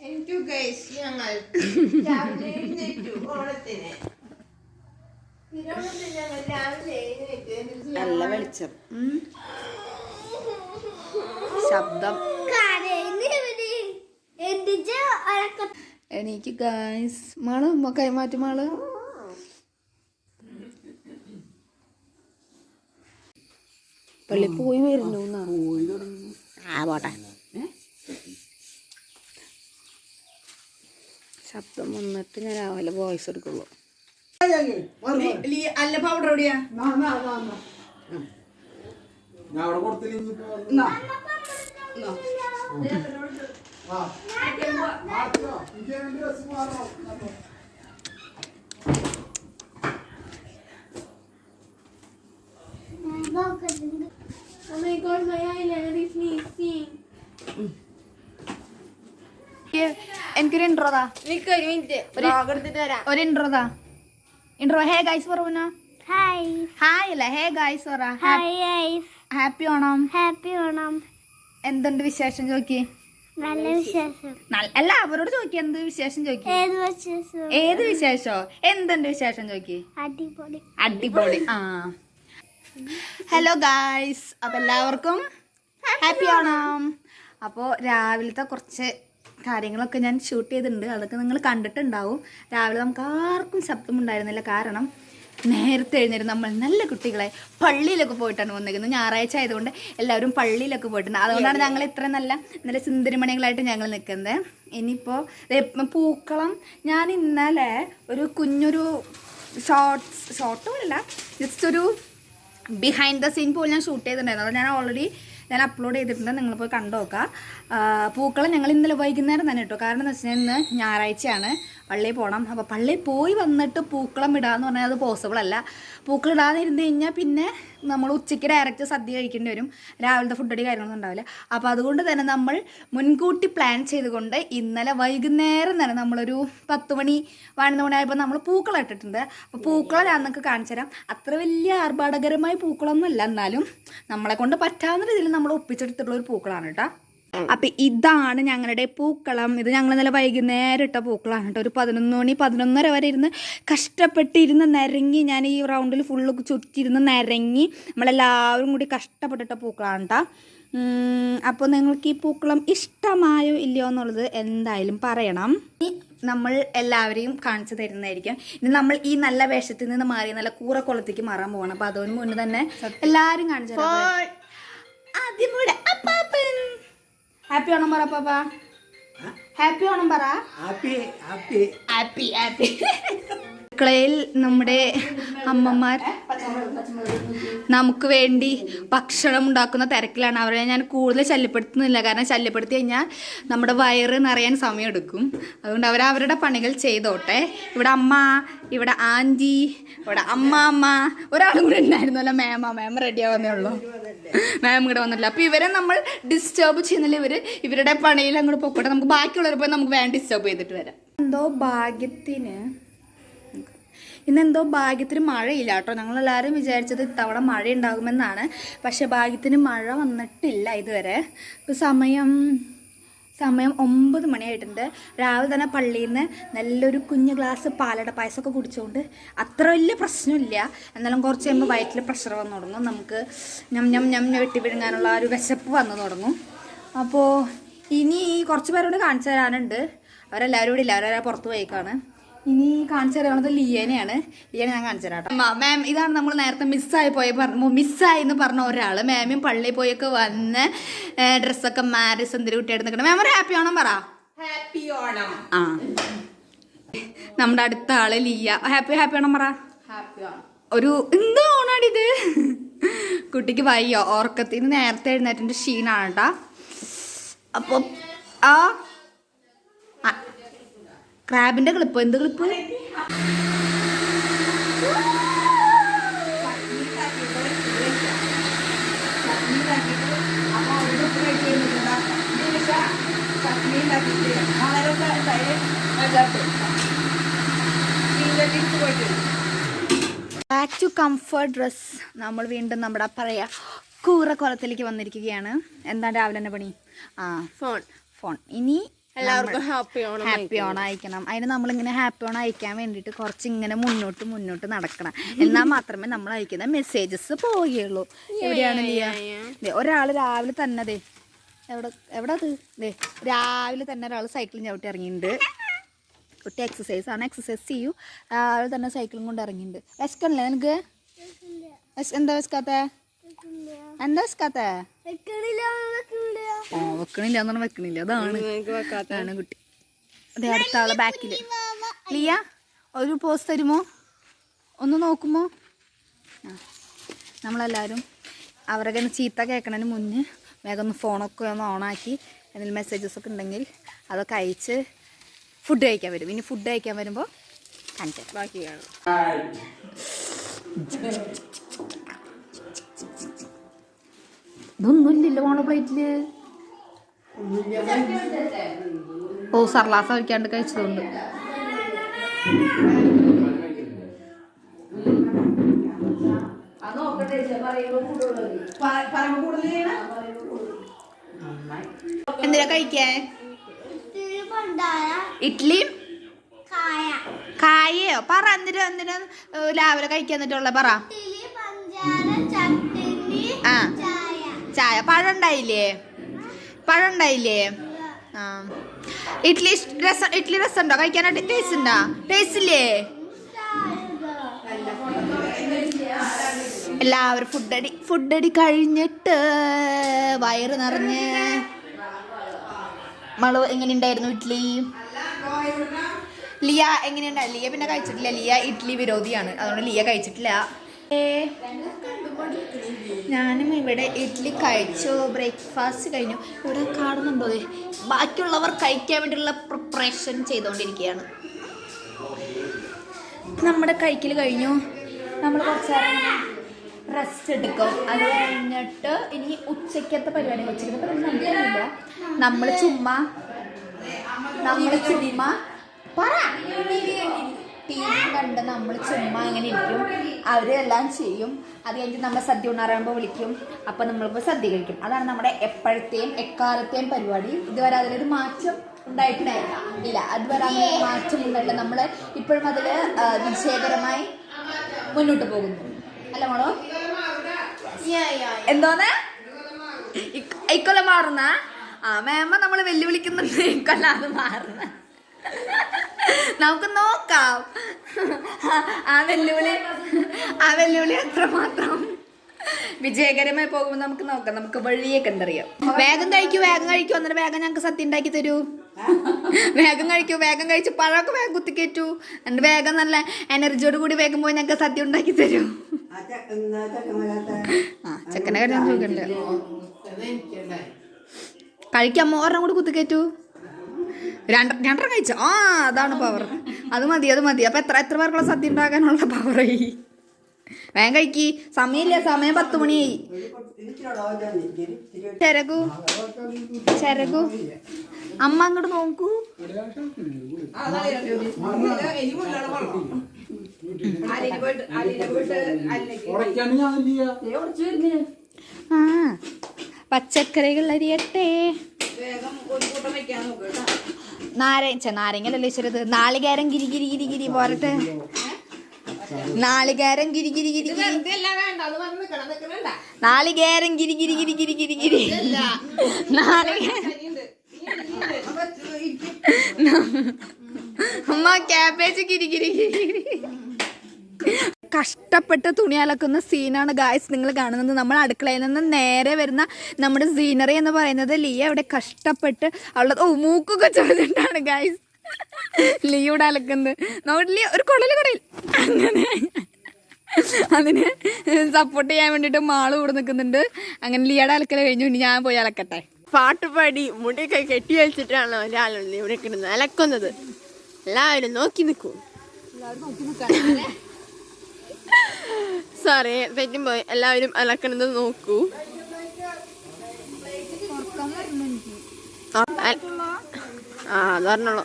എനിക്ക് ഗൈസ് ഞങ്ങൾ രാവിലെ എഴുന്നേറ്റു ഓണത്തിന് തിരുവോണത്തിന് ഞങ്ങൾ രാവിലെ എഴുന്നേറ്റു എന്നിട്ട് നല്ല വെളിച്ചം ഉം. ശബ്ദം എനിക്ക് ഗായ്സ് മാൾ ഉമ്മ കൈമാറ്റി മാൾ. പള്ളി പോയി വരുന്നു എന്നാ. ആ പോട്ടെ. ശബ്ദം വന്നിട്ട് ഞാൻ രാവിലെ വോയിസ് എടുക്കുള്ളൂ. അല്ല പൗഡർ എവിടെയാ? ഞാൻ അവിടെ കൊടുത്തില്ല Oh my god, my eyeliner is missing. എനിക്കൊരു നിക്ക് ഒരു മിനിറ്റ് ഒരു ഇൻട്രോതാ intro hey guys hi hi അല്ല? ഹേ ഗൈസ് പറ. Hi. Happy Onam. Happy Onam. എന്തുണ്ട് വിശേഷം ചോദിക്കേ നല്ല വിശേഷം. അല്ല അവരോട് ചോദിക്ക എന്ത് വിശേഷം ചോദിക്ക? ഏത് വിശേഷം? എന്തുണ്ട് വിശേഷം ചോദിക്കി? അടിപൊളി. അടിപൊളി ആ. ഹലോ ഗായ്സ് അപ്പൊ എല്ലാവർക്കും ഹാപ്പി ഓണം അപ്പോൾ രാവിലത്തെ കുറച്ച് കാര്യങ്ങളൊക്കെ ഞാൻ ഷൂട്ട് ചെയ്തിട്ടുണ്ട്. അതൊക്കെ നിങ്ങൾ കണ്ടിട്ടുണ്ടാവും. രാവിലെ നമുക്ക് ആർക്കും ശബ്ദം ഉണ്ടായിരുന്നില്ല. കാരണം നേരത്തെ എഴുന്നേറ്റ് നമ്മൾ നല്ല കുട്ടികളെ പള്ളിയിലൊക്കെ പോയിട്ടാണ് വന്നിരിക്കുന്നത്. ഞായറാഴ്ച ആയതുകൊണ്ട് എല്ലാവരും പള്ളിയിലൊക്കെ പോയിട്ടുണ്ട്. അതുകൊണ്ടാണ് ഞങ്ങൾ ഇത്ര നല്ല നല്ല സുന്ദരിമണികളായിട്ട് ഞങ്ങൾ നിൽക്കുന്നത്. ഇനിയിപ്പോൾ പൂക്കളം. ഞാൻ ഇന്നലെ ഒരു കുഞ്ഞൊരു ഷോർട്ട്സ് ഷോർട്ടും അല്ല ജസ്റ്റ് ഒരു ബിഹൈൻഡ് ദ സീൻ പോലും ഞാൻ ഷൂട്ട് ചെയ്തിട്ടുണ്ടായിരുന്നു. അതുകൊണ്ട് ഞാൻ ഓൾറെഡി ഞാൻ അപ്ലോഡ് ചെയ്തിട്ടുണ്ട്. നിങ്ങൾ പോയി കണ്ടു നോക്കാം പൂക്കളം ഞങ്ങൾ ഇന്നലെ വൈകുന്നേരം തന്നെ ഇട്ടു. കാരണം എന്ന് വെച്ചാൽ ഇന്ന് ഞായറാഴ്ചയാണ്. പള്ളിയിൽ പോകണം അപ്പോൾ പള്ളിയിൽ പോയി വന്നിട്ട് പൂക്കളം ഇടാന്ന് പറഞ്ഞാൽ അത് പോസിബിൾ അല്ല. പൂക്കളം ഇടാതെ കഴിഞ്ഞാൽ പിന്നെ നമ്മൾ ഉച്ചയ്ക്ക് ഡയറക്റ്റ് സദ്യ കഴിക്കേണ്ടി വരും. രാവിലത്തെ ഫുഡടി കാര്യങ്ങളൊന്നും ഉണ്ടാവില്ല. അപ്പോൾ അതുകൊണ്ട് തന്നെ നമ്മൾ മുൻകൂട്ടി പ്ലാൻ ചെയ്തുകൊണ്ട് ഇന്നലെ വൈകുന്നേരം തന്നെ നമ്മളൊരു പത്ത് മണി പതിനൊന്ന് മണിയായപ്പോൾ നമ്മൾ പൂക്കളം ഇട്ടിട്ടുണ്ട്. അപ്പോൾ പൂക്കളം ഞാൻ നിങ്ങൾക്ക് കാണിച്ചു തരാം. അത്ര വലിയ ആർഭാടകരമായ പൂക്കളൊന്നും അല്ല. എന്നാലും നമ്മളെ കൊണ്ട് പറ്റാവുന്ന രീതിയിൽ നമ്മൾ ഒപ്പിച്ചെടുത്തിട്ടുള്ള ഒരു പൂക്കളാണ് കേട്ടോ. അപ്പൊ ഇതാണ് ഞങ്ങളുടെ പൂക്കളം. ഇത് ഞങ്ങൾ ഇന്നലെ വൈകുന്നേരം ഇട്ട പൂക്കളാണ് കേട്ടോ. ഒരു പതിനൊന്ന് മണി പതിനൊന്നര വരെ ഇരുന്ന് കഷ്ടപ്പെട്ടിരുന്ന് നിരങ്ങി ഞാൻ ഈ റൗണ്ടിൽ ഫുള്ള് ചുറ്റിരുന്ന് നിരങ്ങി നമ്മളെല്ലാവരും കൂടി കഷ്ടപ്പെട്ടിട്ട പൂക്കളാണ് കേട്ടോ. അപ്പോൾ നിങ്ങൾക്ക് ഈ പൂക്കളം ഇഷ്ടമായോ ഇല്ലയോ എന്നുള്ളത് എന്തായാലും പറയണം. നമ്മൾ എല്ലാവരെയും കാണിച്ചു തരുന്നതായിരിക്കും. ഇനി നമ്മൾ ഈ നല്ല വേഷത്തിൽ നിന്ന് മാറി നല്ല കൂറക്കുളത്തേക്ക് മാറാൻ പോകണം അപ്പോൾ അതോന് മുന്നേ തന്നെ എല്ലാവരും കാണിച്ചു ആദ്യം അപ്പാപ്പൻ. ഹാപ്പി ഓണം പറ പാപ്പ. ഹാപ്പി ഓണം പറ. ഹാപ്പി ഹാപ്പി ഹാപ്പി ഹാപ്പി അടുക്കളയിൽ നമ്മുടെ അമ്മമാർ നമുക്ക് വേണ്ടി ഭക്ഷണം ഉണ്ടാക്കുന്ന തിരക്കിലാണ്. അവരെ ഞാൻ കൂടുതൽ ശല്യപ്പെടുത്തുന്നില്ല. കാരണം ശല്യപ്പെടുത്തി കഴിഞ്ഞാൽ നമ്മുടെ വയറ് നിറയാൻ സമയമെടുക്കും. അതുകൊണ്ട് അവർ അവരുടെ പണികൾ ചെയ്തോട്ടെ. ഇവിടെ അമ്മ ഇവിടെ ആന്റി ഇവിടെ അമ്മ അമ്മ ഒരാളും കൂടെ ഉണ്ടായിരുന്നല്ലോ. മാമ മാം റെഡി ആവുന്നേ ഉള്ളൂ. മാം ഇവിടെ വന്നില്ല അപ്പോൾ ഇവരെ നമ്മൾ ഡിസ്റ്റർബ് ചെയ്യുന്നില്ല ഇവർ ഇവരുടെ പണിയിൽ അങ്ങോട്ട് പൊക്കോട്ടെ. നമുക്ക് ബാക്കിയുള്ളവരെ പോയി നമുക്ക് വേണ്ട ഡിസ്റ്റർബ് ചെയ്തിട്ട് വരാം. എന്തോ ഭാഗ്യത്തിന് ഇന്നെന്തോ ഭാഗ്യത്തിന് മഴയില്ല കേട്ടോ. ഞങ്ങളെല്ലാവരും വിചാരിച്ചത് ഇത്തവണ മഴ ഉണ്ടാകുമെന്നാണ് പക്ഷെ ഭാഗ്യത്തിന് മഴ വന്നിട്ടില്ല ഇതുവരെ. ഇപ്പോൾ സമയം സമയം ഒമ്പത് മണിയായിട്ടുണ്ട്. രാവിലെ തന്നെ പള്ളിയിൽ നിന്ന് നല്ലൊരു കുഞ്ഞു ഗ്ലാസ് പാലട പായസമൊക്കെ കുടിച്ചുകൊണ്ട് അത്ര വലിയ പ്രശ്നമില്ല. എന്നാലും കുറച്ച് കഴിയുമ്പോൾ വയറ്റിൽ പ്രഷർ വന്നു തുടങ്ങും. നമുക്ക് ഞം ഞം ഞം വെട്ടി വിഴുങ്ങാനുള്ള ഒരു വിശപ്പ് വന്നു തുടങ്ങും. അപ്പോൾ ഇനി കുറച്ച് പേരോട് കാണിച്ചു തരാനുണ്ട്. അവരെല്ലാവരും കൂടി ഇല്ല. അവരെല്ലാം പുറത്ത് പോയേക്കാണ്. ഇനി കാണിച്ചു തരാനുള്ളത് ലിയനെയാണ്. ലിയനെ ഞാൻ കാണിച്ചു തരാം കേട്ടോ. മാം ഇതാണ് നമ്മൾ നേരത്തെ മിസ്സായി പോയി പറഞ്ഞു മിസ്സായി എന്ന് പറഞ്ഞ ഒരാൾ മാമിയും പള്ളിയിൽ പോയൊക്കെ വന്ന് ഡ്രസ്സൊക്കെ മാറി സുന്ദരി കുട്ടിയായിട്ട് നിൽക്കണം മാം ഒരു ഹാപ്പി ഓണം പറ. ഹാപ്പി ഓണം. ആ. നമ്മുടെ അടുത്ത ആൾ ലിയ. ഹാപ്പി ഹാപ്പി ഓണം പറ. ഹാപ്പി ഓണം. ഒരു എന്തോ ഓണാടിത് കുട്ടിക്ക് വയ്യോ ഓർക്കത്തിന് നേരത്തെ എഴുന്നേറ്റിന്റെ ക്ഷീണാണ് കേട്ടാ. അപ്പം ആ. ക്രാബിന്റെ ക്ലിപ്പ് എന്ത് clip back to comfort dress നമ്മൾ വീണ്ടും നമ്മുടെ പറയാ കൂറ കൊലത്തിലേക്ക് വന്നിരിക്കുകയാണ്. എന്താ രാവിലെ തന്നെ പണി? ആ ഫോൺ ഫോൺ ഇനി എല്ലാവർക്കും ഹാപ്പി ഓണം ഹാപ്പി ഓൺ അയക്കണം അതിന് നമ്മളിങ്ങനെ ഹാപ്പി ഓൺ അയക്കാൻ വേണ്ടിയിട്ട് കുറച്ച് ഇങ്ങനെ മുന്നോട്ട് മുന്നോട്ട് നടക്കണം. എന്നാൽ മാത്രമേ നമ്മൾ അയക്കുന്ന മെസ്സേജസ് പോവുകയുള്ളൂ. എവിടെയാണ് ലിയ? ഒരാൾ രാവിലെ തന്നെ അതെ എവിടെ എവിടെ അത് ദേ രാവിലെ തന്നെ ഒരാൾ സൈക്കിൾ ചവിട്ടി ഇറങ്ങിയിട്ടുണ്ട് കുട്ടി എക്സസൈസ് ആണ്. എക്സസൈസ് ചെയ്യൂ. രാവിലെ തന്നെ സൈക്കിളും കൊണ്ട് ഇറങ്ങിയിട്ടുണ്ട് വിശക്കണല്ലേ നിനക്ക്? എന്താ വിശക്കാത്ത? എന്താ വിശക്കാത്ത വെക്കണില്ല എന്നാണ് വെക്കണില്ല. അതാണ്. അതാണ് കുട്ടി. അതെ അടുത്ത ആളെ ബാക്കിൽ ലിയ ഒരു പോസ് തരുമോ? ഒന്ന് നോക്കുമോ? ആ നമ്മളെല്ലാവരും അവരുടെ ചീത്ത കേൾക്കണതിന് മുന്നേ വേഗം ഒന്ന് ഫോണൊക്കെ ഒന്ന് ഓണാക്കി എന്തെങ്കിലും മെസ്സേജസ് ഒക്കെ ഉണ്ടെങ്കിൽ അതൊക്കെ അയച്ച് ഫുഡ് കഴിക്കാൻ വരും. ഇനി ഫുഡ് കഴിക്കാൻ വരുമ്പോൾ കാണിച്ചു ബാക്കി കാണും. ഇതൊന്നും ഇല്ലല്ലോ മോളെ പ്ലേറ്റിൽ. ഓ സർലാസ കഴിക്കാണ്ട് കഴിച്ചതുകൊണ്ട്. എന്തിനാ കഴിക്കാൻ ഇഡ്ലിയും കായയോ? പറ എന്തിനാ എന്തിനാ രാവിലെ കഴിക്കാൻ എന്നിട്ടുള്ള പറ ചായ. പഴം ഉണ്ടായില്ലേ ആ. ഇഡ്ഡലി രസം ഇഡ്ഡലി രസമുണ്ടോ? കഴിക്കാനായിട്ട് ടേസ്റ്റ് ഉണ്ടോ? ടേസ്റ്റ് ഇല്ലേ? എല്ലാവരും ഫുഡടി ഫുഡടി കഴിഞ്ഞിട്ട് വയറ് നിറഞ്ഞ്. മൾ എങ്ങനെ ഉണ്ടായിരുന്നു ഇഡ്ഡലി ലിയ എങ്ങനെയുണ്ടായി ലിയ പിന്നെ കഴിച്ചിട്ടില്ല. ലിയ ഇഡ്ഡലി വിരോധിയാണ്. അതുകൊണ്ട് ലിയ കഴിച്ചിട്ടില്ല. ഞാനും ഇവിടെ ഇഡ്ഡലി കഴിച്ചു ബ്രേക്ക്ഫാസ്റ്റ് കഴിഞ്ഞു. ഇവിടെ കാണുന്നുണ്ടോ? ബാക്കിയുള്ളവർ കഴിക്കാൻ വേണ്ടിയുള്ള പ്രിപ്പറേഷൻ ചെയ്തുകൊണ്ടിരിക്കുകയാണ്. നമ്മുടെ കഴിക്കൽ കഴിഞ്ഞു. നമ്മൾ കുറച്ച് റെസ്റ്റ് എടുക്കും. അത് കഴിഞ്ഞിട്ട് ഇനി ഉച്ചയ്ക്കത്തെ പരിപാടി ഉച്ചയ്ക്കത്തെ നമ്മൾ ചുമ്മാ നമ്മൾ ചുമ്മാ പറ. ടി കണ്ട് നമ്മൾ ചുമ്മാ അങ്ങനെ ഇരിക്കും. അവരെല്ലാം ചെയ്യും. അത് കഴിഞ്ഞിട്ട് നമ്മൾ സദ്യ ഉണ്ണാറാകുമ്പോൾ വിളിക്കും. അപ്പം നമ്മളിപ്പോൾ സദ്യ കഴിക്കും. അതാണ് നമ്മുടെ എപ്പോഴത്തെയും എക്കാലത്തെയും പരിപാടി. ഇതുവരെ അതിലൊരു മാറ്റം ഉണ്ടായിട്ടുണ്ടായില്ല ഇല്ല അതുവരെ അങ്ങനെ ഒരു മാറ്റം ഉണ്ടായില്ല നമ്മൾ ഇപ്പോഴും അതിൽ വിജയകരമായി മുന്നോട്ട് പോകുന്നു. അല്ല മോളോ? എന്തോന്ന്? ഇക്ക- ഇക്കൊല്ലം മാറുന്ന? ആ മേമ നമ്മൾ വെല്ലുവിളിക്കുന്നുണ്ട്. ഇക്കൊല്ലം അത് മാറുന്ന. നമുക്ക് നോക്കാം. ആ വെല്ലുവിളി ആ വെല്ലുവിളി എത്രമാത്രം വിജയകരമായി പോകുമ്പോൾ നമുക്ക് നോക്കാം. നമുക്ക് വഴിയൊക്കെ എന്തറിയാം. വേഗം കഴിക്കൂ വേഗം കഴിക്കൂ. എന്നിട്ട് വേഗം ഞങ്ങൾക്ക് സത്യം ഉണ്ടാക്കി തരൂ. വേഗം കഴിക്കൂ വേഗം കഴിച്ച്. പഴമൊക്കെ വേഗം കുത്തിക്കേറ്റു. എന്നിട്ട് വേഗം നല്ല എനർജിയോട് കൂടി വേഗം പോയി ഞങ്ങൾക്ക് സദ്യ ഉണ്ടാക്കി തരൂ. ആ ചെക്കനെ കാര്യം ചോദിക്കണ്ടേ കഴിക്കാൻ ഒരെണ്ണം കൂടി കുത്തിക്കയറ്റൂ രണ്ട് രണ്ടര കഴിച്ചു. ആ അതാണ് പവർ അത് മതി അത് മതി. അപ്പം എത്ര എത്ര പേർക്കുള്ള സദ്യ ഉണ്ടാക്കാനുള്ള പവറായി വേഗം കഴിക്കി. സമയമില്ല സമയം പത്ത് മണിയായി. ചരകു ചരകു. അമ്മ അങ്ങോട്ട് നോക്കൂ. ആ പച്ചക്കറികൾ അരിയട്ടെ. നാരങ്ങ നാരങ്ങലല്ലേ ചെറുത് നാളികേരം ഗിരി ഗിരി ഗിരി ഗിരി പോരട്ടെ നാളികേരം ഗിരി ഗിരി ഗിരി നാളികേരം ഗിരി ഗിരി ഗിരി ഗിരി ഗിരി ഗിരി നാളികേരം അമ്മ ക്യാബേജ് ഗിരി ഗിരി ഗിരി ഗിരി കഷ്ടപ്പെട്ട് തുണി അലക്കുന്ന സീനാണ് ഗായ്സ് നിങ്ങൾ കാണുന്നത്. നമ്മൾ അടുക്കളയിൽ നിന്ന് നേരെ വരുന്ന നമ്മുടെ സീനറി എന്ന് പറയുന്നത് ലിയ അവിടെ കഷ്ടപ്പെട്ട് അവളെ ഓ മൂക്കൊക്കെ ചോദിച്ചിട്ടാണ് ഗായ്സ് ലിയുടെ അലക്കുന്നത്. നോട്ട് ലിയ ഒരു കുടൽ കുടയിൽ. അങ്ങനെ അതിന് സപ്പോർട്ട് ചെയ്യാൻ വേണ്ടിയിട്ട് മാൾ കൂടെ നിൽക്കുന്നുണ്ട്. അങ്ങനെ ലിയയുടെ അലക്കൽ കഴിഞ്ഞു. ഇനി ഞാൻ പോയി അലക്കട്ടെ. പാട്ട് പാടി മുടിയൊക്കെ കെട്ടി വെച്ചിട്ടാണ് ഒരാളുണ്ട് ഇവിടെ കിടന്ന് അലക്കുന്നത്. എല്ലാവരും നോക്കി നിൽക്കും. സോറി തെറ്റുമ്പോ എല്ലാവരും അലക്കണത് നോക്കൂ. ആ, അത് പറഞ്ഞോളൂ.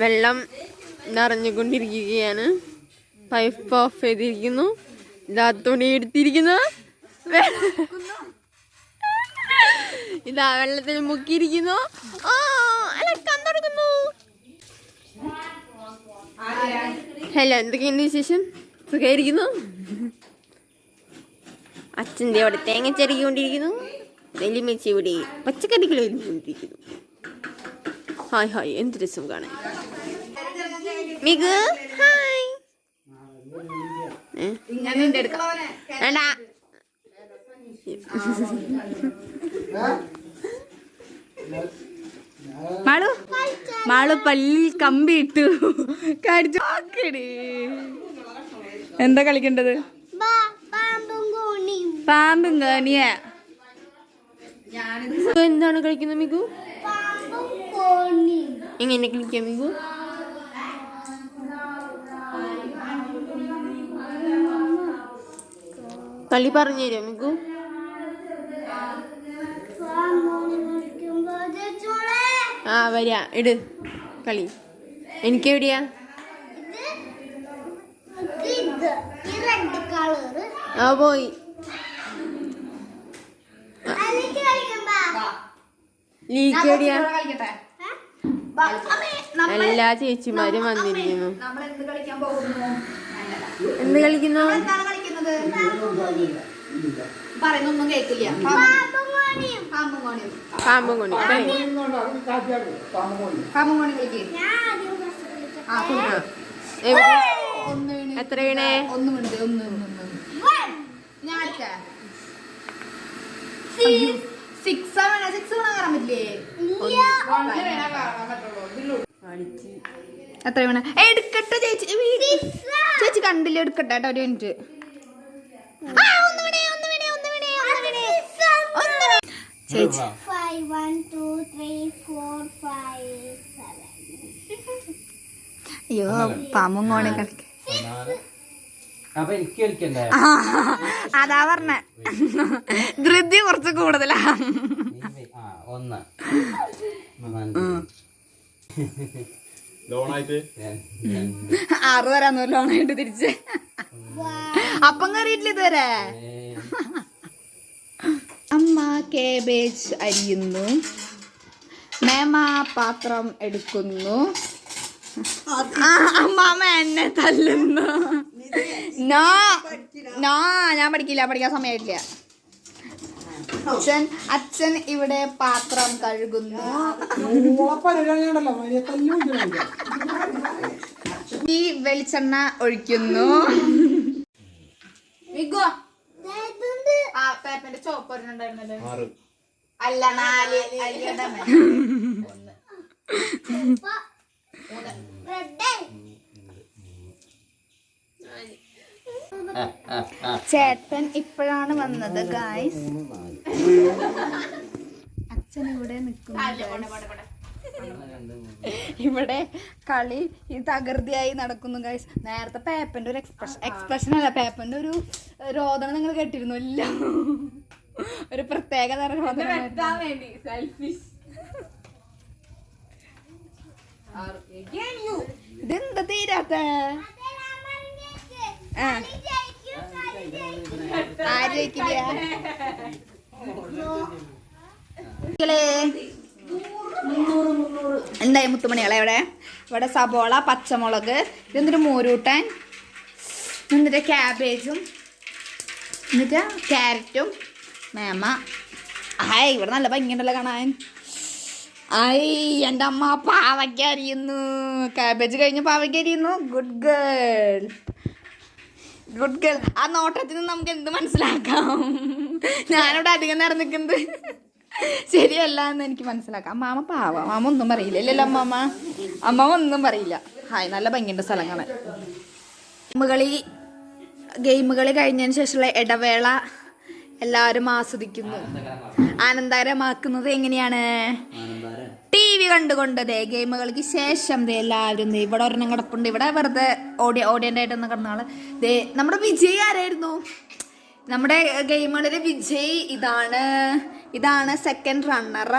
വെള്ളം നിറഞ്ഞുകൊണ്ടിരിക്കുകയാണ്. പൈപ്പ് ഓഫ് ചെയ്തിരിക്കുന്നു. ഇതാ തുണി എടുത്തിരിക്കുന്നു ഇതാ വെള്ളത്തിൽ മുക്കിയിരിക്കുന്നു. ആ അലക്കാൻ തുടങ്ങുന്നു ഹലോ എന്തൊക്കെയുണ്ട് വിശേഷം? സുഖമായിരിക്കുന്നു? അച്ഛന്റെ അവിടെ തേങ്ങ ചെറുകിക്കൊണ്ടിരിക്കുന്നു നെല്ലിമേച്ചി ഇവിടെ പച്ചക്കറികൾ എരിഞ്ഞുകൊണ്ടിരിക്കുന്നു ഹായ് ഹായ് എന്ത് രസം കാണാൻ. Miku hi. ഏ? വേണ്ട. മാളു? മാളു പല്ലിൽ കമ്പി ഇട്ടു. കടിച്ചു. നോക്കടി. എന്താ കളിക്കേണ്ടത്? പാമ്പും കാണിയ. എന്താണ് കളിക്കുന്നത് മികു? എങ്ങനെ കളിക്കാം മികു? കളി പറഞ്ഞു തരുമോ മികു? ആ വരാ ഇട്. കളി. എനിക്ക് എവിടെയാ? ആ പോയി. അല്ലെങ്കിൽ കളിക്കണ്ടാ ലീക്ക് എവിടെയാ കളിക്കട്ടെ? എല്ലാ ചേച്ചിമാരും വന്നിരിക്കുന്നു. നമ്മൾ എന്ത് കളിക്കാൻ പോകുന്നു? എന്ത് കളിക്കുന്നു? പറയുന്നൊന്നും കേൾക്കില്ല. പാമ്പും കോണി കളിക്ക് എത്ര വീണേ. ഒന്ന് വീണത് ഒന്ന് ഒന്ന് ഒന്ന് One, ഞാൻ സിക്സ് വേണ. സിക്സ് വീണാൻ കയറാൻ പറ്റില്ലേ എത്ര വീണ? എടുക്കട്ടെ ചേച്ചി. ചേച്ചി കണ്ടില്ല എടുക്കട്ടെ കേട്ടോ ഒരു മിനിറ്റ് ചേച്ചി. five, one, two, three, four, five, seven. അയ്യോ പാമ്പും കോണി കളിക്ക. അപ്പൊ എനിക്ക് കളിക്കണ്ടേ? അതാ പറഞ്ഞ. ധൃതി കുറച്ച് കൂടുതലാ. ആ ഒന്ന്. ലോണായിട്ട്? ആറ് തരാന്നു ലോണായിട്ട് തിരിച്ച്. അപ്പം കറിയിട്ടില്ല ഇതുവരെ. അമ്മ കേബേജ് അരിയുന്നു. മേമ പാത്രം എടുക്കുന്നു. അമ്മാമ എന്നെ തല്ലുന്നു. നോ നോ ഞാൻ പഠിക്കില്ല പഠിക്കാൻ സമയമില്ല അച്ഛൻ അച്ഛൻ ഇവിടെ പാത്രം കഴുകുന്നു. ഈ വെളിച്ചെണ്ണ ഒഴിക്കുന്നു. മിഗോ? ആ പേപ്പറിന്റെ ചോപ്പ് ഒരെണ്ണുണ്ടായിരുന്നല്ലോ. ആറ്. അല്ല നാല്. Red. ചേട്ടൻ ഇപ്പോഴാണ് വന്നത് ഗായ്സ് അച്ഛൻ ഇവിടെ നിൽക്കുന്നു ഇവിടെ കളി ഈ തകൃതിയായി നടക്കുന്നു ഗൈസ് നേരത്തെ പേപ്പന്റെ ഒരു എക്സ്പ്രഷൻ എക്സ്പ്രഷൻ അല്ല പേപ്പന്റെ ഒരു രോദനം നിങ്ങൾ കേട്ടിരുന്നു? ഇല്ല. ഒരു പ്രത്യേക തരം ഇതെന്താ തീരാത്ത? ആര് ജയിക്കില്ല? എന്തായി മുത്തുമണികളെ ഇവിടെ? ഇവിടെ സബോള പച്ചമുളക് ഇതെന്നിട്ട് മോരൂട്ടൻ? എന്നിട്ട് ക്യാബേജും എന്നിട്ട് ക്യാരറ്റും മേമ. ഹായ് ഇവിടെ നല്ല ഭംഗിയുണ്ടല്ലോ കാണാൻ. ഐ എന്റെ അമ്മ പാവയ്ക്ക അരിയുന്നു. ക്യാബേജ് കഴിഞ്ഞ് പാവയ്ക്ക അരിയുന്നു. ഗുഡ് ഗേൾ ഗുഡ് ഗേൾ ആ നോട്ടത്തിൽ നിന്ന് നമുക്ക് എന്ത് മനസ്സിലാക്കാം? ഞാനിവിടെ അധികം നേരം നിൽക്കുന്നത്. ശരിയല്ല എന്ന് എനിക്ക് മനസ്സിലാക്കാം. അമ്മാമ പാവ. അമ്മാമ ഒന്നും പറയില്ല. ഇല്ലല്ലോ അമ്മാമ. അമ്മാമ ഒന്നും പറയില്ല. ഹായ് നല്ല ഭംഗിയുണ്ട് സ്ഥലം കാണാൻ ഗെയിമുകളി ഗെയിമുകളി കഴിഞ്ഞതിന് ശേഷമുള്ള ഇടവേള എല്ലാവരും ആസ്വദിക്കുന്നു. ആനന്ദകരമാക്കുന്നത് എങ്ങനെയാണ്? ടി വി കണ്ടുകൊണ്ട് ദേ ഗെയിമുകൾക്ക് ശേഷം ദേ എല്ലാവരും ഇവിടെ ഒരെണ്ണം കിടപ്പുണ്ട്. ഇവിടെ വെറുതെ ഓഡിയ ഓഡിയന്റ് ആയിട്ടൊന്ന് കിടന്നാൾ ദേ നമ്മുടെ വിജയ് ആരായിരുന്നു? നമ്മുടെ ഗെയിമുകളിലെ വിജയ് ഇതാണ്. ഇതാണ് സെക്കൻഡ് റണ്ണർ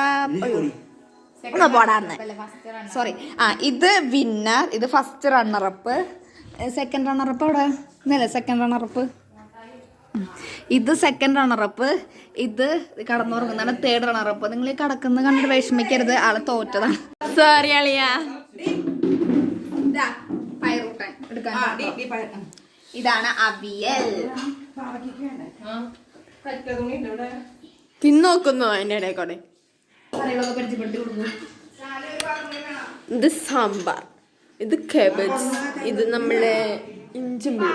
ഒന്ന് പോടാന്ന് സോറി ആ ഇത് വിന്നർ ഇത് ഫസ്റ്റ് റണ്ണറപ്പ് സെക്കൻഡ് റണ്ണറപ്പ് അവിടെ ഇന്നല്ലേ സെക്കൻഡ് റണ്ണറപ്പ് ഇത് സെക്കൻഡ് റണ്ണറപ്പ് ഇത് കടന്നുറങ്ങുന്നതാണ് തേർഡ് റണ്ണറപ്പ് നിങ്ങൾ ഈ കടക്കുന്ന കണ്ടിട്ട് വിഷമിക്കരുത്. ആൾ തോറ്റതാണ്. സോറി അളിയാ. ഇതാണ് അവിയൽ. തിന്നോക്കുന്നു അതിന്റെ ഇടയിൽ കൂടെ ഇത് സാമ്പാർ. ഇത് കേബേജ്. ഇത് നമ്മളെ ഇഞ്ചുമ്പി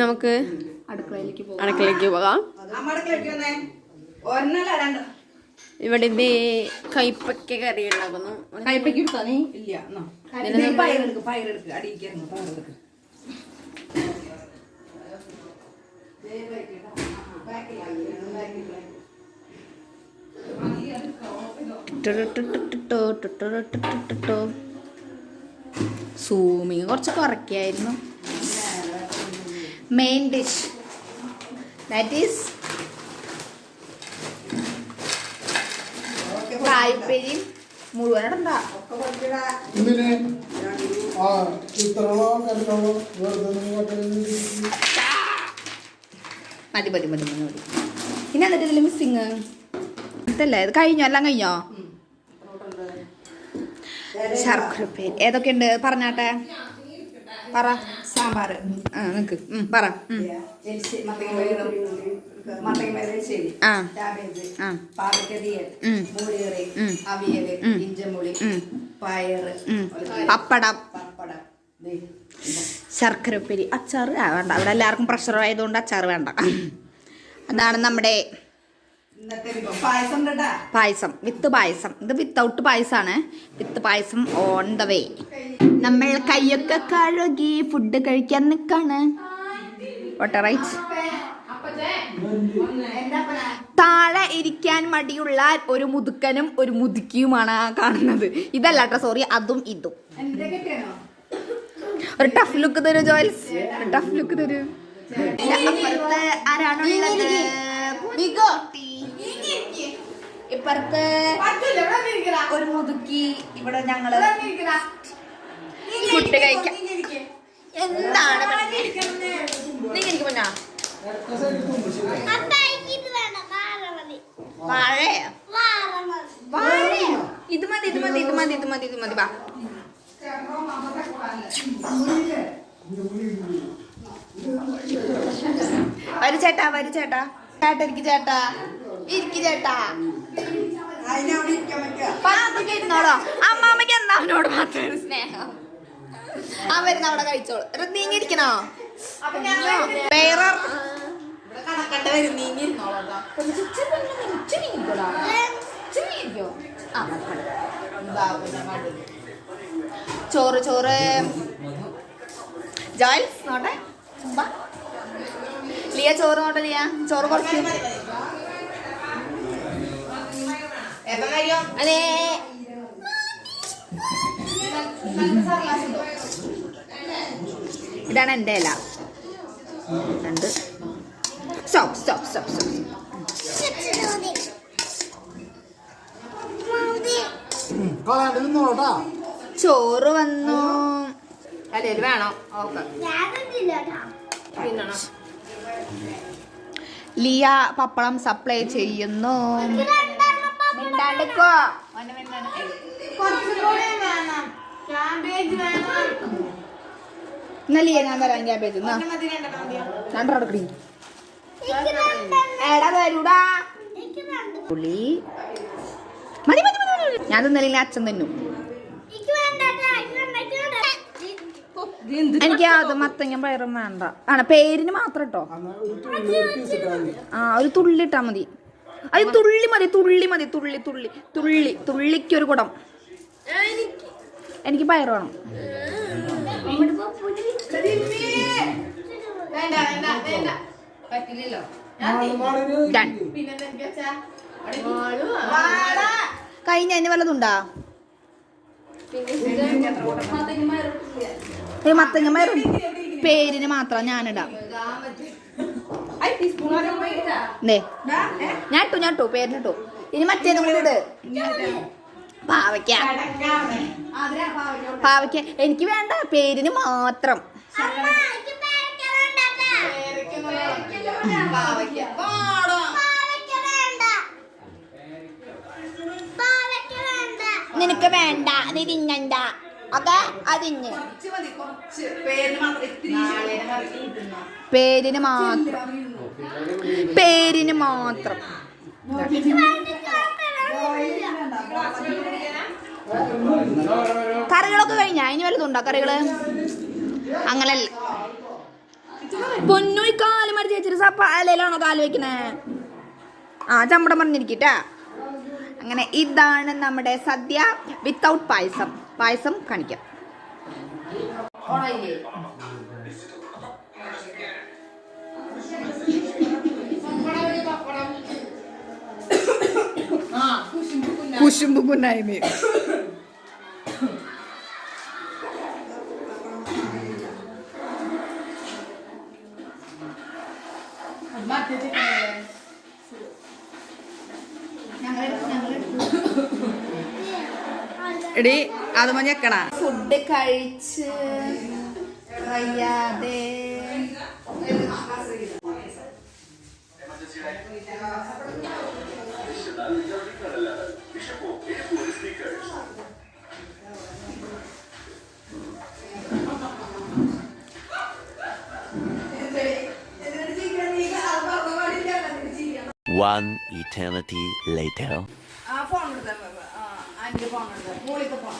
നമുക്ക് അടുക്കളയിലേക്ക് പോകും. ഇവിടെ ഇത് കൈപ്പക്ക കറി ഉണ്ടാക്കുന്നു. കൈപ്പയ്ക്ക് എടുത്താ നീ? ഇല്ല പയറെടുക്ക് പയറെടുക്ക് പയറെടുക്ക് സൂമിങ് കുറച്ച് കുറയ്ക്കായിരുന്നു മെയിൻ ഡിഷ് ദാറ്റ് ഈസ് താല്പര്യം എന്തിന് ആ ഇത്രയോ കരുതോ വെറുതെ നിങ്ങൾ മതി മതി മതി മതി മതി. പിന്നെ എന്നിട്ട് ഇതിൽ മിസ്സിങ് ഇതല്ലേ? ഇത് കഴിഞ്ഞോ? എല്ലാം കഴിഞ്ഞോ? ശർക്കരപ്പേരി. ഏതൊക്കെയുണ്ട്? പറഞ്ഞാട്ടെ. പറ. സാമ്പാർ ആ നിക്ക്. പറ. ആ. ആ. അവിയൽ ഇഞ്ചമുളി പയറ് പപ്പടം. ദേ, ശർക്കരപ്പേരി. അച്ചാർ ആ വേണ്ട. അവിടെ എല്ലാവർക്കും പ്രഷർ ആയതുകൊണ്ട് അച്ചാർ വേണ്ട. അതാണ് നമ്മുടെ പായസം വിത്ത് പായസം. ഇത് വിത്തൗട്ട് പായസമാണ് വിത്ത് പായസം ഓൺ ദ വേ നമ്മൾ കൈയൊക്കെ കഴുകി ഫുഡ് കഴിക്കാൻ നിൽക്കാണ് റൈറ്റ് താഴെ ഇരിക്കാൻ മടിയുള്ള ഒരു മുതുക്കനും ഒരു മുതുക്കിയുമാണ് കാണുന്നത്. ഇതല്ല കേട്ടോ സോറി അതും ഇതും. ഒരു ടഫ് ലുക്ക് തരൂ ജോൽസ് ഒരു ടഫ് ലുക്ക് തരൂ. ഇപ്പുറത്ത് ഒരു മുതുക്കി ഇവിടെ ഞങ്ങൾ. ഫുഡ് കഴിക്കാം. എന്താണ്? നീ എനിക്ക് മുന്നാ വാഴ വാഴ ഇത് മതി ഇത് മതി ഇത് മതി ഇത് മതി ഇത് മതി വാ. വരു ചേട്ടാ വരു ചേട്ടാ ചേട്ടാ ഇരിക്കു ചേട്ടാ. ഇരിക്കു ചേട്ടാ. പാത്തൊക്കെ ഇരുന്നോളോ. അമ്മാമ്മക്ക് എന്താ അവനോട് മാത്രം സ്നേഹം? ആ വരുന്ന അവിടെ കഴിച്ചോളൂ. നീങ്ങിരിക്കണോ വേറെ നീങ്ങിയിരുന്നോളോ ചോറ് ചോറ്. ജോയ്സ് നോട്ടെ? ബാ. ലിയ ചോറ് നോട്ടെ ലിയ? ചോറ് കുറച്ച്. അതെ. ഇതാണ് എന്റെ ഇല. രണ്ട്. സ്റ്റോപ്പ് സ്റ്റോപ്പ് സ്റ്റോപ്പ് സ്റ്റോപ്പ് കളയാണ്ട് നിന്നോട്ടാ ചോറ് വന്നു. അല്ലേ ഇത് വേണോ. ഓക്കെ. ലിയ പപ്പടം സപ്ലൈ ചെയ്യുന്നു. മിണ്ടാണ്ടിക്കോ. എന്നാ ലിയ ഞാൻ തരാം ക്യാബേജ്. എന്നാ. രണ്ടര എടുക്കടി എടാ തരൂടാ. പുളി. മതി മതി മതി മതി. ഞാൻ തിന്നലില്ല അച്ഛൻ തന്നും. എനിക്ക് അത് മത്തങ്ങ പയറും വേണ്ട. ആണ് പേരിന് മാത്രം കേട്ടോ ആ ഒരു തുള്ളി ഇട്ടാ മതി. അത് തുള്ളി മതി തുള്ളി മതി തുള്ളി തുള്ളി തുള്ളി തുള്ളിക്ക് ഒരു കുടം. എനിക്ക് പയർ വേണം. കഴിഞ്ഞ അതിന് വല്ലതുണ്ടാ ഒരു മത്തങ്ങ പേരിന് മാത്രം ഞാനിടാം. ഞാൻ ഇട്ടു ഞാൻ ഇട്ടു പേരിനിട്ടു. ഇനി മറ്റേതും കൂടി ഇട്. പാവയ്ക്ക. പാവയ്ക്ക. എനിക്ക് വേണ്ട പേരിന് മാത്രം. പാവയ്ക്ക വേണ്ട പാവയ്ക്ക വേണ്ട നിനക്ക് വേണ്ട നീ തിന്നണ്ട. ഒക്കെ അതിഞ്ഞ് കുറച്ച് മതി കുറച്ച്. പേരിന് മാത്രം പേരിന് മാത്രം. പേരിന് മാത്രം. കറികളൊക്കെ കഴിഞ്ഞാ? ഇനി വലുതുണ്ടോ കറികൾ? അങ്ങനല്ല പൊന്നു ഈ കാൽ മടിച്ച് വെച്ചിട്ട് സപ്പ അലയിലാണോ കാൽ വെക്കണേ ആ ചമ്പടം പറഞ്ഞിരിക്കട്ടാ. അങ്ങനെ ഇതാണ് നമ്മുടെ സദ്യ വിത്തൗട്ട് പായസം. പായസം കാണിക്കാം. കുശുമ്പ് കുന്നായ്മയും എടി അത് മഞ്ഞക്കണ ഫുഡ് കഴിച്ച് വയ്യാതെ One eternity later. മോളിത്തെ ഫോൺ.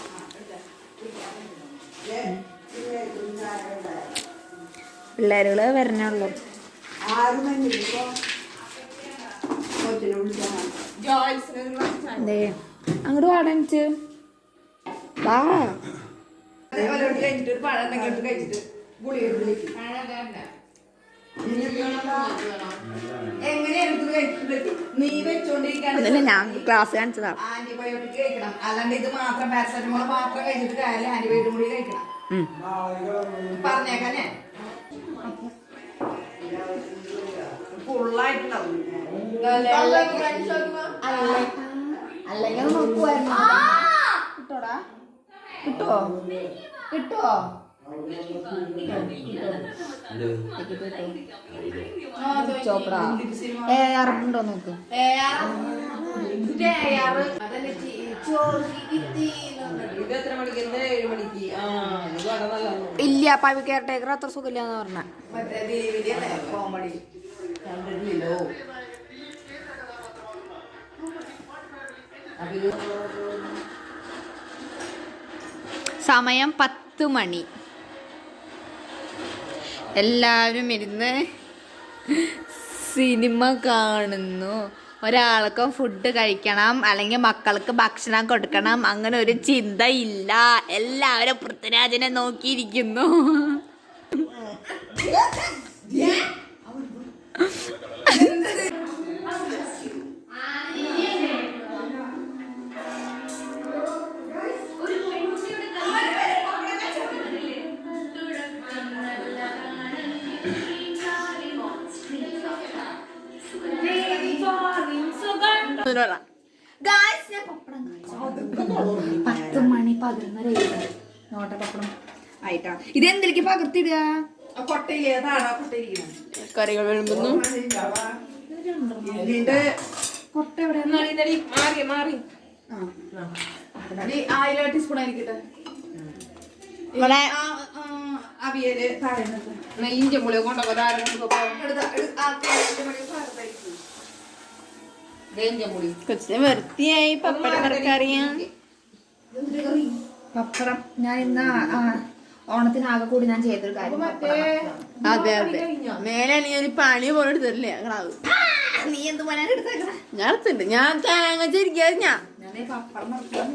പിള്ളേരുകൾ വരണുള്ളൂ അതെ അങ്ങോട്ട് വാടനിച്ച് വാ ഒരു പഴം കഴിച്ചിട്ട് ഗുളി എടുത്ത് എങ്ങനെ എടുത്ത് നീ വെച്ചോണ്ടിരിക്കാണ് അതല്ല ഞാൻ ക്ലാസ് കാണിച്ചതാ. ആന്റിബയോട്ടിക് കഴിക്കണം. അല്ലാണ്ട് ഇത് മാത്രം പാരസെറ്റമോൾ മാത്രം കഴിച്ചിട്ട് കാര്യമില്ല. ആന്റിബയോട്ടിക് കൂടി കഴിക്കണം. ഉം. പറഞ്ഞേക്കാൻ ഞാൻ ഫുള്ളായിട്ടുണ്ടാവും അല്ലെങ്കിൽ നോക്കുവായിരുന്നു കിട്ടോടാ? കിട്ടോ കിട്ടോ ചോപ്ര ഏ ഉണ്ടോ നോക്ക് ഇല്ല പവി കെയർ ടേക്കർ അത്ര സുഖമില്ലാന്ന് പറഞ്ഞ സമയം പത്ത് മണി. എല്ലാവരും ഇരുന്ന് സിനിമ കാണുന്നു. ഒരാൾക്ക് ഫുഡ് കഴിക്കണം അല്ലെങ്കിൽ മക്കൾക്ക് ഭക്ഷണം കൊടുക്കണം അങ്ങനെ ഒരു ചിന്തയില്ല. എല്ലാവരും പൃഥ്വിരാജിനെ നോക്കിയിരിക്കുന്നു. പപ്പടം കാണിച്ചു. പത്ത് മണി പതിനൊന്നര നോട്ട പപ്പടം ആയിട്ടാ. ഇതെന്തിലേക്ക് പകർത്തിടുക കറികൾ വിളമ്പുന്നു. ഇതിന്റെ കൊട്ട എവിടെ മാറി മാറി ആയിരം ടീസ്പൂൺ ആയിരിക്കട്ടെ ആ, അവിയൽ ഇഞ്ചി മുളക് കൊണ്ടുപോകാൻ ഇഞ്ചമുളി കൊച്ചിനെ വൃത്തിയായി പപ്പടം കറക്കറിയാം പപ്പടം ഞാൻ ഇന്ന് ഓണത്തിന് ആകെ കൂടി ഞാൻ ചെയ്തൊരു കാര്യം അതെ അതെ. അതെ നീ ഒരു പണി പോലെ എടുത്തിട്ടില്ലേ. ഞങ്ങളത് നീ എന്ത് ഞാൻ എടുത്തിട്ടുണ്ട്. ഞാൻ തേങ്ങ ചിരിക്കാതെ ഞാൻ. ഞാൻ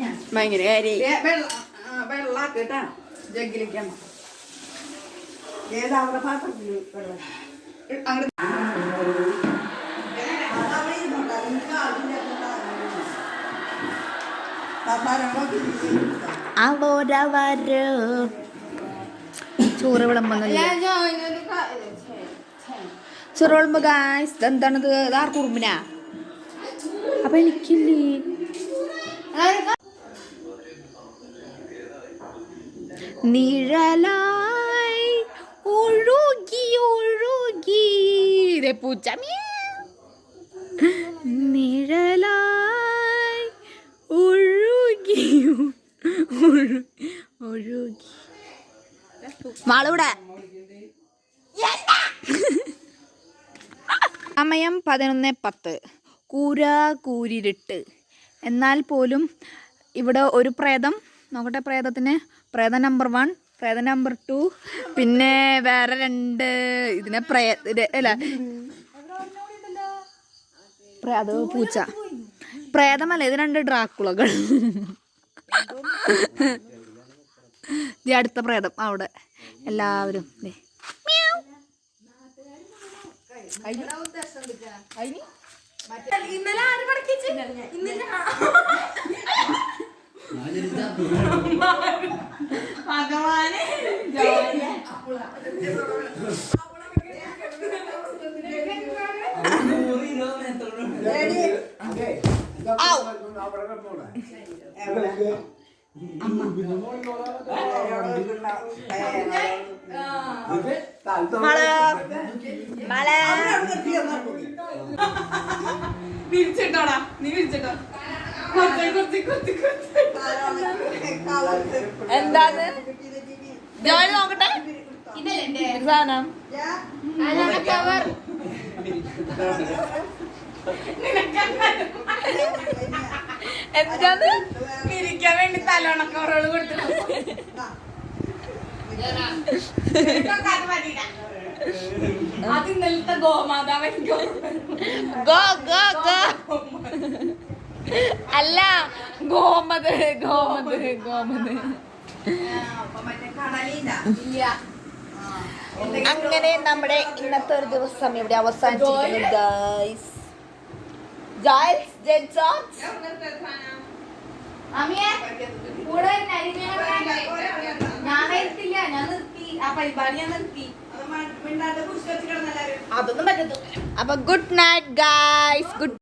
ഞാൻ. ഭയങ്കര കാര്യമായി വെള്ളാക്കിട്ടാ ജഗ്ഗിലേക്കാണ് ഏതാവിടെ പാത്രത്തിൽ അങ്ങനെ അവരവര് ചോറ് വിളമ്പുന്നില്ല ചെറുകുറുമ്പ് ഗായ്സ് ഇതെന്താണിത് ഇതാർ കുറുമ്പിനാ അപ്പൊ എനിക്കില്ലേ? നിഴലായി ഒഴുകി ഒഴുകി. ദേ പൂച്ച മ്യാവ്. നിഴലായി ഒഴു- സമയം പതിനൊന്ന് പത്ത്. കൂര കൂരിരുട്ട് എന്നാൽ പോലും ഇവിടെ ഒരു പ്രേതം. നോക്കട്ടെ പ്രേതത്തിന്. പ്രേതം നമ്പർ വൺ പ്രേതം നമ്പർ ടു പിന്നെ വേറെ രണ്ട് ഇതിനെ പ്രേ അല്ല. പ്രേത പൂച്ച. പ്രേതമല്ല ഇത് രണ്ട് ഡ്രാക്കുളകൾ. ദേ അടുത്ത പ്രേതം അവിടെ. എല്ലാവരും ദേ. ഇന്നലെ ആര് ഇന്നലെ ഭഗവാനെ. വിരിച്ചിട്ടോടാ നീ വിരിച്ചിട്ടോ? എന്താണ് ജോലി നോക്കട്ടെ? ഇതല്ലേ സാധനം. എന്താണ്? വിരിക്കാൻ വേണ്ടി തലോണക്കോറുകൾ കൊടുത്തിട്ടു. അത് ഇന്നലത്തെ ഗോമാതാവ് എനിക്ക് ഗോ ഗോ ഗോ. അല്ല ഗോമത് ഗോമത് ഗോമത്. അങ്ങനെ നമ്മുടെ ഇന്നത്തെ ഒരു ദിവസം ഇവിടെ അവസാനിച്ചിരിക്കുന്നു ഗൈസ് ഗൈസ് ജഡ്ജോട്സ് അമ്മിയെ കൂടെ ഞാൻ നിർത്തില്ല ഞാൻ നിർത്തി. ആ പരിപാടി ഞാൻ നിർത്തി. അതൊന്നും പറ്റത്തു അപ്പൊ ഗുഡ് നൈറ്റ് ഗൈസ് ഗുഡ്